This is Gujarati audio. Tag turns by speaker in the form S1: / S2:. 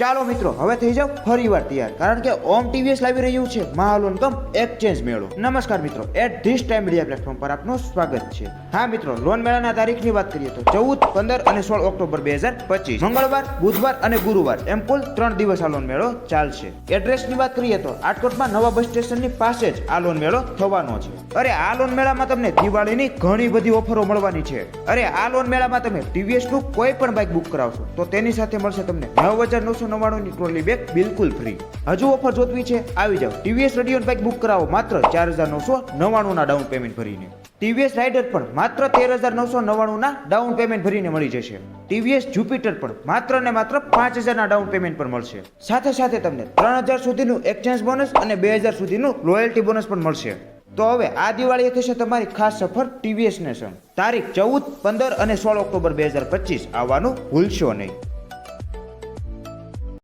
S1: ચાલો મિત્રો, હવે થઈ જાવ ફરીવાર તૈયાર. કારણ કે ઓમ ટીવીએસ લાવી રહ્યું છે મહાલોન કમ એક્સચેન્જ મેળો. નમસ્કાર મિત્રો, at this time media platform પર આપનું સ્વાગત છે. હા મિત્રો, લોન મેળાના તારીખની વાત કરીએ તો ચૌદ, પંદર અને સોળ ઓક્ટોબર બે હજાર પચીસ. મંગળવાર, બુધવાર અને ગુરુવાર એમ કુલ ત્રણ દિવસ આ લોન મેળો ચાલશે. એડ્રેસની વાત કરીએ તો રાજકોટમાં નવા બસ સ્ટેશનની પાસે જ આ લોન મેળો થવાનો છે. અરે, આ લોન મેળામાં તમને દિવાળીની ઘણી બધી ઓફરો મળવાની છે. અરે, આ લોન મેળામાં તમે ટીવીએસનું કોઈ પણ બાઇક બુક કરાવશો તો તેની સાથે મળશે તમને નવ હજાર નવસો નવ્વાણુંની ટ્રોલી બેગ બિલકુલ ફ્રી હજુ ઓફર જોતવી છે? આવી જાઓ. ટીવીએસ રેડિયો બાઇક બુક કરાવો માત્ર ચાર હજાર નવસો નવ્વાણુંના ડાઉન પેમેન્ટ ભરીને. ટીવીએસ રાઇડર પણ માત્ર તેર હજાર નવસો નવ્વાણુંના ડાઉન પેમેન્ટ ભરીને મળી જશે. ટીવીએસ જુપિટર પણ માત્ર ને માત્ર પાંચ હજારના ડાઉન પેમેન્ટ પર મળશે. સાથે સાથે તમને ત્રણ હજાર સુધીનું એક્સચેન્જ બોનસ અને બે હજાર સુધીનું રોયલ્ટી બોનસ પણ મળશે. તો હવે આ દિવાળીએ થશે તમારી ખાસ સફર ટીવીએસ ને સંગ તારીખ ચૌદ, પંદર અને સોળ ઓક્ટોબર બે હજાર પચીસ આવવાનું ભૂલશો નહીં.